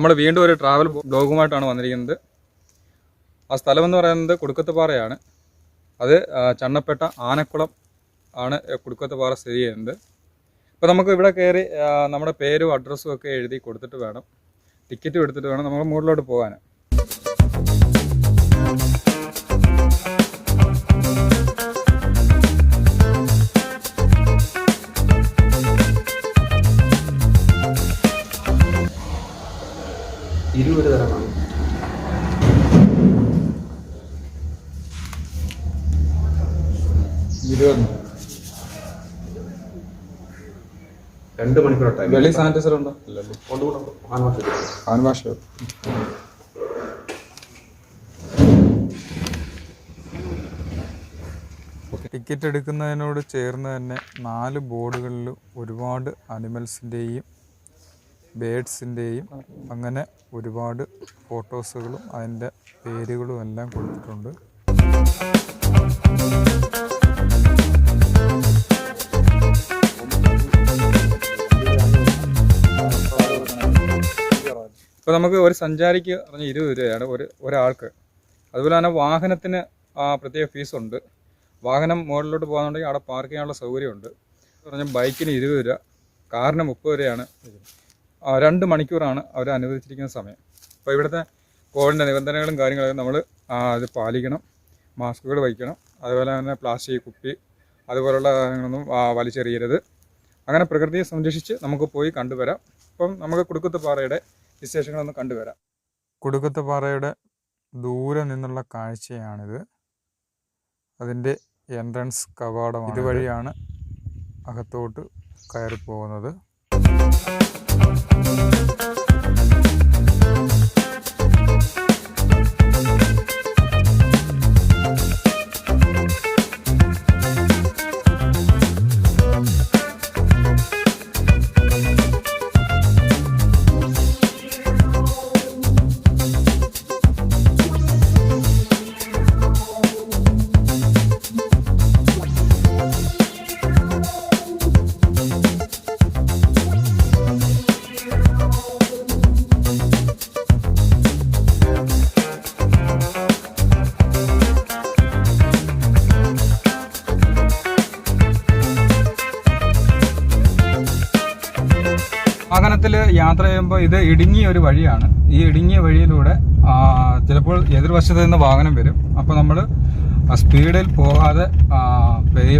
നമ്മൾ വീണ്ടും ഒരു ട്രാവൽ ബ്ലോഗുമായിട്ടാണ് വന്നിരിക്കുന്നത്. ആ സ്ഥലം എന്ന് പറയുന്നത് കുടുക്കത്തുപാറയാണ്. അത് ചണ്ണപ്പെട്ട ആനക്കുളം ആണ് കുടുക്കത്തുപാറ സ്ഥിതി ചെയ്യുന്നത്. അപ്പോൾ നമുക്ക് ഇവിടെ കയറി നമ്മുടെ പേരും അഡ്രസ്സും ഒക്കെ എഴുതി കൊടുത്തിട്ട് വേണം. ടിക്കറ്റും എടുത്തിട്ട് വേണം നമ്മൾ മുകളിലോട്ട് പോകാൻ രണ്ട് മണിക്കൂർ ടൈം വെളി സാനിറ്റൈസർ ഉണ്ടോ? ഇല്ലല്ലോ കൊണ്ടുകൊണ്ട് ആൺവാസ് ഹാൻഡ് വാഷ് ടിക്കറ്റ് എടുക്കുന്നതിനോട് ചേർന്ന് തന്നെ നാല് ബോർഡുകളിൽ ഒരുപാട് അനിമൽസിന്റെയും ബേഡ്സിന്റെയും അങ്ങനെ ഒരുപാട് ഫോട്ടോസുകളും അതിന്റെ പേരുകളും എല്ലാം കൊടുത്തിട്ടുണ്ട്. ഇപ്പോൾ നമുക്ക് ഒരു സഞ്ചാരിക്ക് പറഞ്ഞ ഇരുപത് രൂപയാണ് ഒരു ഒരാൾക്ക്. അതുപോലെ തന്നെ വാഹനത്തിന് പ്രത്യേക ഫീസുണ്ട് വാഹനം മുകളിലോട്ട് പോകാന്നുണ്ടെങ്കിൽ അവിടെ പാർക്ക് ചെയ്യാനുള്ള സൗകര്യമുണ്ട്. പറഞ്ഞ ബൈക്കിന് ഇരുപത് രൂപ കാറിന് മുപ്പത് രൂപയാണ്. രണ്ട് മണിക്കൂറാണ് അവർ അനുവദിച്ചിരിക്കുന്ന സമയം. അപ്പോൾ ഇവിടുത്തെ കോവിഡിന്റെ നിബന്ധനകളും കാര്യങ്ങളൊക്കെ നമ്മൾ അത് പാലിക്കണം. മാസ്കുകൾ വയ്ക്കണം. അതുപോലെ തന്നെ പ്ലാസ്റ്റിക് കുപ്പി അതുപോലുള്ള കാര്യങ്ങളൊന്നും വലിച്ചെറിയരുത്. അങ്ങനെ പ്രകൃതിയെ സംരക്ഷിച്ച് നമുക്ക് പോയി കണ്ടുവരാം. അപ്പം നമുക്ക് കുടുക്കത്ത് പാറയുടെ വിശേഷങ്ങളൊന്ന് കണ്ടുവരാം. കുടുക്കത്തുപാറയുടെ ദൂരെ നിന്നുള്ള കാഴ്ചയാണിത്. അതിന്റെ എൻട്രൻസ് കവാടം ഇതുവഴിയാണ് അകത്തോട്ട് കയറി പോകുന്നത് വാഹനത്തിൽ യാത്ര ചെയ്യുമ്പോൾ ഇത് ഇടുങ്ങിയ ഒരു വഴിയാണ്. ഈ ഇടുങ്ങിയ വഴിയിലൂടെ ചിലപ്പോൾ എതിർവശത്ത് നിന്ന് വാഹനം വരും. അപ്പോൾ നമ്മൾ സ്പീഡിൽ പോകാതെ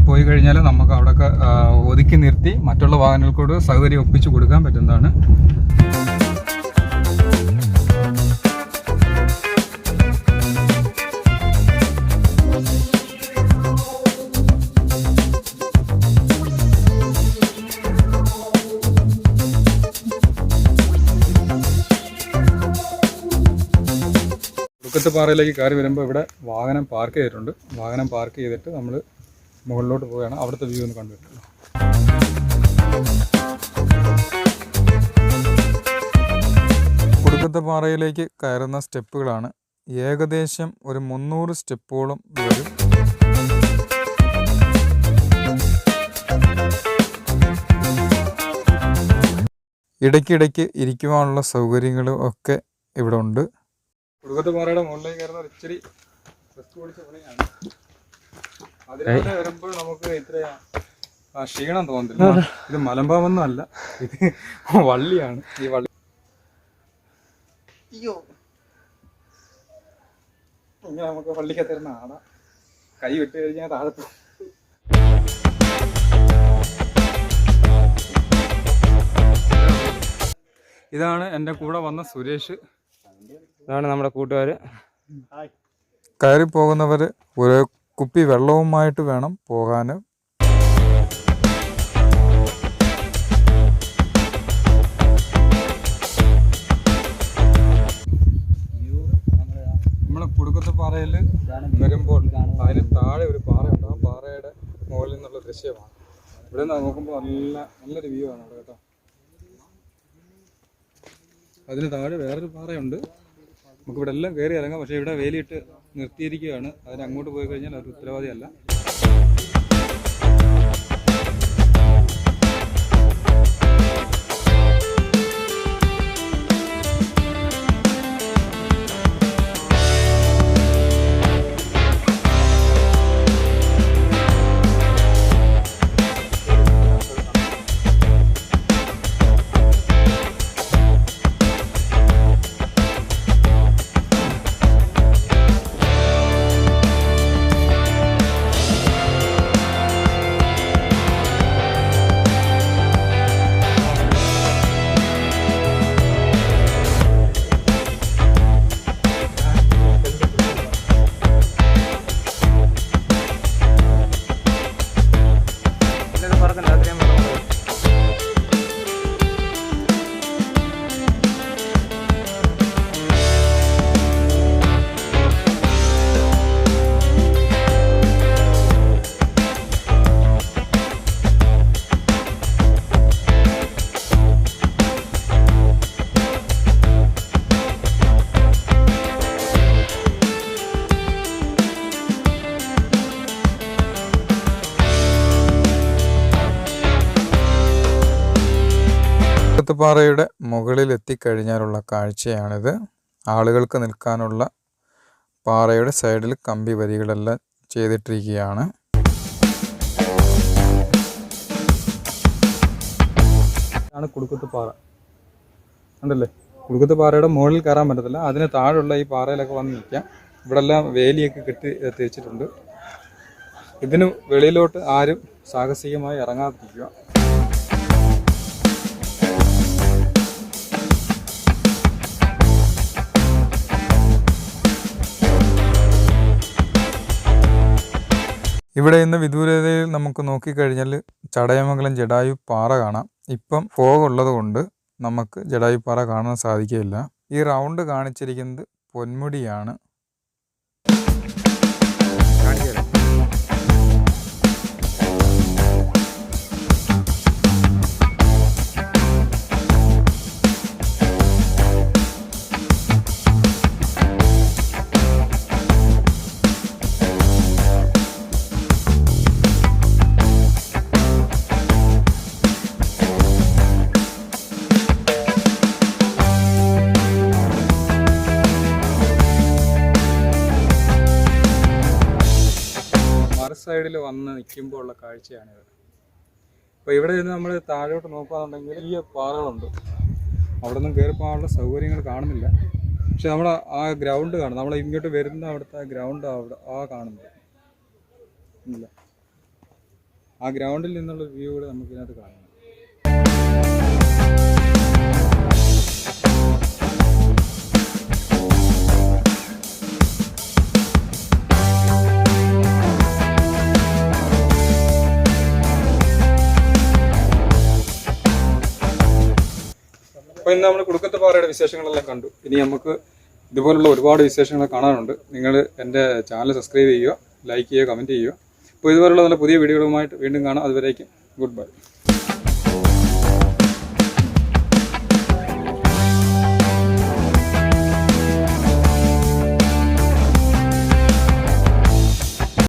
പോയി കഴിഞ്ഞാൽ നമുക്ക് അവിടെയൊക്കെ ഒതുക്കി നിർത്തി മറ്റുള്ള വാഹനങ്ങൾക്കൂടെ സൗകര്യം ഒപ്പിച്ചു കൊടുക്കാൻ പറ്റുന്നതാണ്. കുടുക്കത്ത് പാറയിലേക്ക് കയറി വരുമ്പോൾ ഇവിടെ വാഹനം പാർക്ക് ചെയ്തിട്ടുണ്ട്. വാഹനം പാർക്ക് ചെയ്തിട്ട് നമ്മൾ മുകളിലോട്ട് പോവുകയാണ്. അവിടുത്തെ വ്യൂ ഒന്ന് കണ്ടുവരുന്നത് കുടുക്കത്ത് പാറയിലേക്ക് കയറുന്ന സ്റ്റെപ്പുകളാണ്. ഏകദേശം ഒരു മുന്നൂറ് സ്റ്റെപ്പുകളും വരും. ഇടയ്ക്കിടയ്ക്ക് ഇരിക്കുവാനുള്ള സൗകര്യങ്ങളും ഒക്കെ ഇവിടെ ഉണ്ട്. കുടുക്കത്ത് പാറയുടെ മുകളിലേക്ക് കയറുന്ന ഇച്ചിരി റിസ്ക് പിടിച്ച പണിയാണ്. വരുമ്പോൾ നമുക്ക് ഇത്രയാ ആ, ക്ഷീണം തോന്നുന്നില്ല ഇത് മലമ്പാവൊന്നും അല്ല. ഇത് വള്ളിയാണ്. ഈ വള്ളി അയ്യോ. ഇങ്ങനെ നമുക്ക് വള്ളിക്കത്തിരുന്ന ആട. കൈ വിട്ട് കഴിഞ്ഞാൽ താഴെ പോകും ഇതാണ് എന്റെ കൂടെ വന്ന സുരേഷ്. ഇതാണ് നമ്മുടെ കൂട്ടുകാർ കയറി പോകുന്നവർ ഒരു കുപ്പി വെള്ളവുമായിട്ട് വേണം പോകാൻ നമ്മളെ കുടുക്കത്തെ പാറയിൽ വരുമ്പോൾ അതിന് താഴെ ഒരു പാറയുണ്ട്. ആ പാറയുടെ മുകളിൽ നിന്നുള്ള ദൃശ്യമാണ്. ഇവിടെ നിന്ന് നോക്കുമ്പോൾ നല്ല നല്ലൊരു വ്യൂ ആണ് അവിടെ കേട്ടോ. അതിന് താഴെ വേറൊരു പാറയുണ്ട്. നമുക്ക് ഇവിടെ എല്ലാം കയറി ഇറങ്ങാം. പക്ഷേ ഇവിടെ വേലിയിട്ട് നിർത്തിയിരിക്കുകയാണ്. അതിന് അങ്ങോട്ട് പോയി കഴിഞ്ഞാൽ അവർ ഉത്തരവാദിയല്ല. പാറയുടെ മുകളിൽ എത്തിക്കഴിഞ്ഞാലുള്ള കാഴ്ചയാണിത്. ആളുകൾക്ക് നിൽക്കാനുള്ള പാറയുടെ സൈഡിൽ കമ്പി വരികളെല്ലാം ചെയ്തിട്ടിരിക്കുകയാണ്. കുടുക്കത്ത് പാറ. ഉണ്ടല്ലേ കുടുക്കത്ത് പാറയുടെ മുകളിൽ കയറാൻ പറ്റത്തില്ല. അതിന് താഴെയുള്ള ഈ പാറയിലൊക്കെ വന്ന് നിൽക്കാം. ഇവിടെ എല്ലാം വേലിയൊക്കെ കെട്ടി തിരിച്ചിട്ടുണ്ട് ഇതിന് വെളിയിലോട്ട് ആരും സാഹസികമായി ഇറങ്ങാതിരിക്കുക. ഇവിടെ ഇന്ന് വിദൂരതയിൽ നമുക്ക് നോക്കിക്കഴിഞ്ഞാൽ ചടയമംഗലം ജഡായു പാറ കാണാം. ഇപ്പം ഫോഗ് ഉള്ളത് കൊണ്ട് നമുക്ക് ജഡായു പാറ കാണാൻ സാധിക്കില്ല ഈ റൗണ്ട് കാണിച്ചിരിക്കുന്നത് പൊന്മുടിയാണ്. സൈഡിൽ വന്ന് നിൽക്കുമ്പോൾ ഉള്ള കാഴ്ചയാണിത്. അപ്പോൾ ഇവിടെ നിന്ന് നമ്മൾ താഴോട്ട് നോക്കുകയാണെന്നുണ്ടെങ്കിൽ ഈ പാറകളുണ്ട്. അവിടെ നിന്നും കയറി പോകാനുള്ള സൗകര്യങ്ങൾ കാണുന്നില്ല. പക്ഷെ നമ്മൾ ആ ഗ്രൗണ്ട് കാണും. നമ്മൾ ഇങ്ങോട്ട് വരുന്ന അവിടുത്തെ ആ ഗ്രൗണ്ട് അവിടെ ആ കാണുന്നത്. ഇല്ല. ആ ഗ്രൗണ്ടിൽ നിന്നുള്ള വ്യൂ കൂടെ നമുക്ക് ഇതിനകത്ത് കാണാം. അപ്പോൾ ഇന്ന് നമ്മൾ കുടുക്കത്ത് പാറയുടെ വിശേഷങ്ങളെല്ലാം കണ്ടു. ഇനി നമുക്ക് ഇതുപോലുള്ള ഒരുപാട് വിശേഷങ്ങൾ കാണാനുണ്ട്. നിങ്ങൾ എന്റെ ചാനൽ സബ്സ്ക്രൈബ് ചെയ്യുക ലൈക്ക് ചെയ്യുക കമന്റ് ചെയ്യുക. അപ്പോൾ ഇതുപോലുള്ള നല്ല പുതിയ വീഡിയോകളുമായിട്ട് വീണ്ടും കാണാം. അതുവരേക്കും ഗുഡ് ബൈ